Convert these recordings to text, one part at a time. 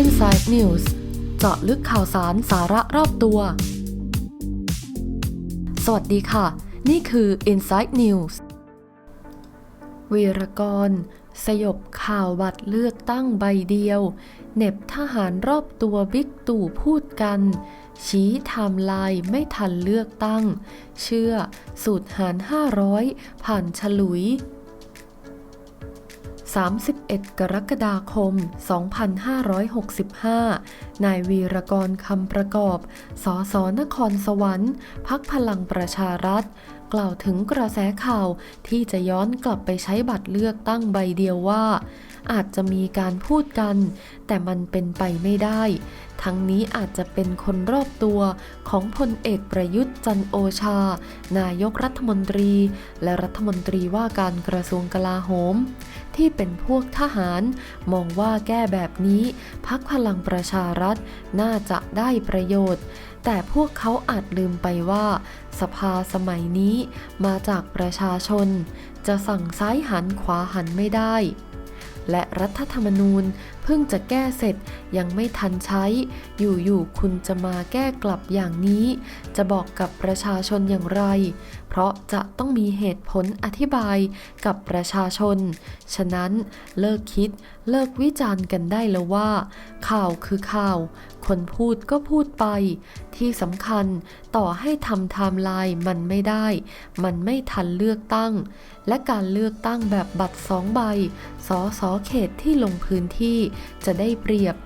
Inside News เจาะลึกข่าวสารสาระรอบตัว สวัสดีค่ะ นี่คือ Inside News วีรกร สยบข่าวบัตรเลือกตั้งใบเดียว เน็บทหารรอบตัวบิ๊กตู่พูดกัน ชี้ไทม์ไลน์ไม่ทันเลือกตั้ง เชื่อ สูตรหาร 500 ผ่านฉลุย 31 กรกฎาคม 2565 นายวีรกรคำประกอบ สสนครสวรรค์ พักพลังประชารัฐ กล่าวถึงกระแสข่าวที่จะย้อนกลับไปใช้บัตรเลือกตั้งใบเดียวว่า อาจจะมีการพูดกัน แต่มันเป็นไปไม่ได้ ทั้งนี้อาจจะเป็นคนรอบตัวของพลเอกประยุทธ์จันโอชา นายกรัฐมนตรี และรัฐมนตรีว่าการกระทรวงกลาโหม ที่เป็นพวกทหาร มองว่าแก้แบบนี้พักพลังประชารัฐน่าจะได้ประโยชน์ แต่พวกเขาอาจลืมไปว่า สภาสมัยนี้มาจากประชาชน จะสั่งซ้ายหันขวาหันไม่ได้ และรัฐธรรมนูญเพิ่งจะแก้เสร็จยังไม่ทันใช้ อยู่ๆคุณจะมาแก้กลับอย่างนี้ จะบอกกับประชาชนอย่างไร เพราะจะต้องมีเหตุผลอธิบายกับประชาชน ฉะนั้นเลิกคิดเลิกวิจารณ์กันได้แล้วว่า ข่าวคือข่าว คนพูดก็พูดไป ที่สำคัญต่อให้ทำไทม์ไลน์มันไม่ได้ มันไม่ทันเลือกตั้ง และการเลือกตั้งแบบบัตรสองใบสอสอเขตที่ลงพื้นที่จะได้เปรียบ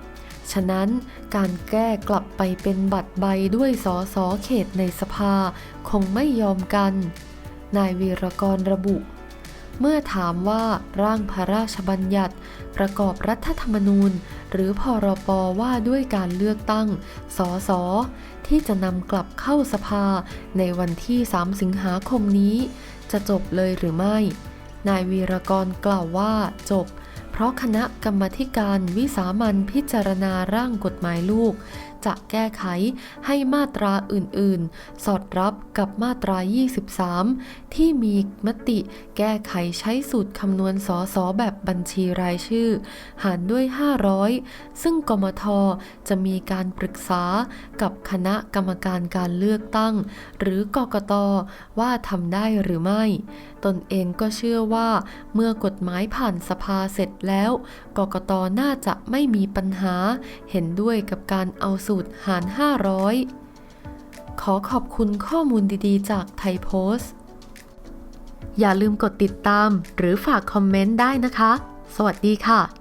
ฉะนั้นการแก้กลับไปเป็นบัตรใบด้วยสอสอเขตในสภาคงไม่ยอมกัน นายวีรกรระบุ เมื่อถามว่าร่างพระราชบัญญัติ ประกอบรัฐธรรมนูญ หรือพรปว่าด้วยการเลือกตั้ง สสที่จะนำกลับเข้าสภาในวันที่ 3 สิงหาคมนี้ จะจบเลยหรือไม่ นายวีรกรกล่าวว่าจบ เพราะคณะกรรมธิการวิสามันพิจารณาร่างกฎหมายลูกจะแก้ไขให้มาตราอื่นๆ สอดรับกับมาตรา 23 ที่มีมติแก้ไขใช้สูตรคำนวณสอสอแบบบัญชีรายชื่อ หารด้วย 500 ซึ่งกมทจะมีการปรึกษากับคณะกรรมการการเลือกตั้ง หรือกกตว่าทำได้หรือไม่ ตนเองก็เชื่อว่า เมื่อกฎหมายผ่านสภาเสร็จแล้ว กกตน่าจะไม่มีปัญหา เห็นด้วยกับการเอาสูตรหาร 500 ขอขอบคุณข้อมูลดีๆ จากไทยโพสต์ อย่าลืมกดติดตามหรือฝากคอมเมนต์ได้นะคะ สวัสดีค่ะ